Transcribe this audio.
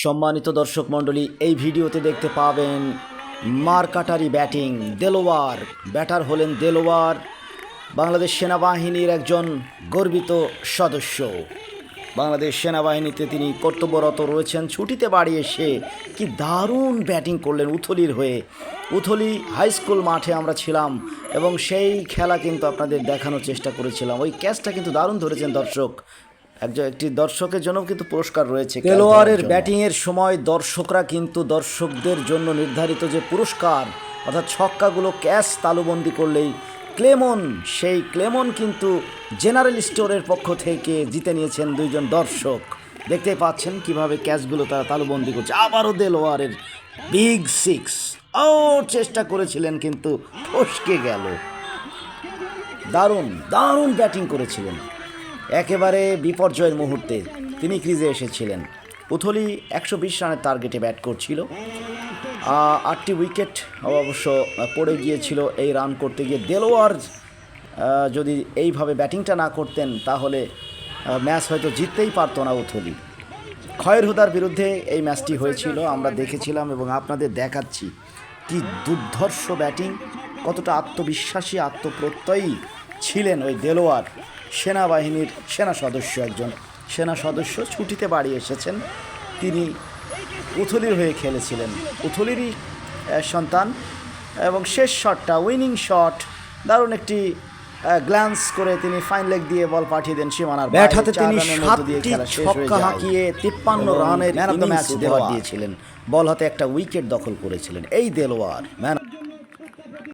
সম্মানিত দর্শক মণ্ডলী, এই ভিডিওতে দেখতে পাবেন মারকাটারি ব্যাটিং, দেলোয়ার। ব্যাটার হলেন দেলোয়ার, বাংলাদেশ সেনাবাহিনীর একজন গর্বিত সদস্য। বাংলাদেশ সেনাবাহিনীতে তিনি কর্তব্যরত রয়েছেন। ছুটিতে বাড়ি এসে কি দারুণ ব্যাটিং করলেন উথলির হয়ে। উথলি হাই স্কুল মাঠে আমরা ছিলাম এবং সেই খেলা কিন্তু আপনাদের দেখানোর চেষ্টা করেছিলাম। ওই ক্যাচটা কিন্তু দারুণ ধরেছেন দর্শক। একজন একটি দর্শকের জন্য কিন্তু পুরস্কার রয়েছে খেলোয়াড়ের ব্যাটিং এর সময় দর্শকরা কিন্তু দর্শকদের জন্য নির্ধারিত যে পুরস্কার অর্থাৎ ছক্কাগুলো ক্যাশ তালুবন্দি করলেই ক্লেমন। সেই ক্লেমন কিন্তু জেনারেল স্টোরের পক্ষ থেকে জিতে নিয়েছেন দুইজন দর্শক। দেখতেই পাচ্ছেন কীভাবে ক্যাচগুলো তারা তালুবন্দি করছে। আবারও দেলোয়ারের বিগ সিক্স। ও চেষ্টা করেছিলেন কিন্তু ফসকে গেল। দারুণ দারুণ ব্যাটিং করেছিলেন। একেবারে বিপর্যয়ের মুহূর্তে তিনি ক্রিজে এসেছিলেন। উথলি একশো বিশ রানের টার্গেটে ব্যাট করছিল। আটটি উইকেট অবশ্য পড়ে গিয়েছিল এই রান করতে গিয়ে। দেলোয়ার যদি এইভাবে ব্যাটিংটা না করতেন তাহলে ম্যাচ হয়তো জিততেই পারতো না উথলি খয়ের হুদার বিরুদ্ধে এই ম্যাচটি হয়েছিল, আমরা দেখেছিলাম এবং আপনাদের দেখাচ্ছি। কি দুর্ধর্ষ ব্যাটিং কতটা আত্মবিশ্বাসী, আত্মপ্রত্যয়ী। ছিলেন ওই দেলোয়ার সেনাবাহিনীর সেনা সদস্য একজন। সেনা সদস্য ছুটিতে বাড়ি এসেছেন। তিনি উথলির হয়ে খেলেছিলেন। উথলিরই সন্তান এবং শেষ শটটা উইনিং শট দারুণ একটি গ্ল্যান্স করে তিনি ফাইন লেগ দিয়ে বল পাঠিয়ে দেন সীমানার ব্যাট হাতে তিনি সাতটি ছক্কা হাঁকিয়ে তিপ্পান্ন রানের ম্যান অফ দ্য ম্যাচ দেওয়া। দিয়েছিলেন। বল হাতে একটা উইকেট দখল করেছিলেন। এই দেলোয়ার ম্যান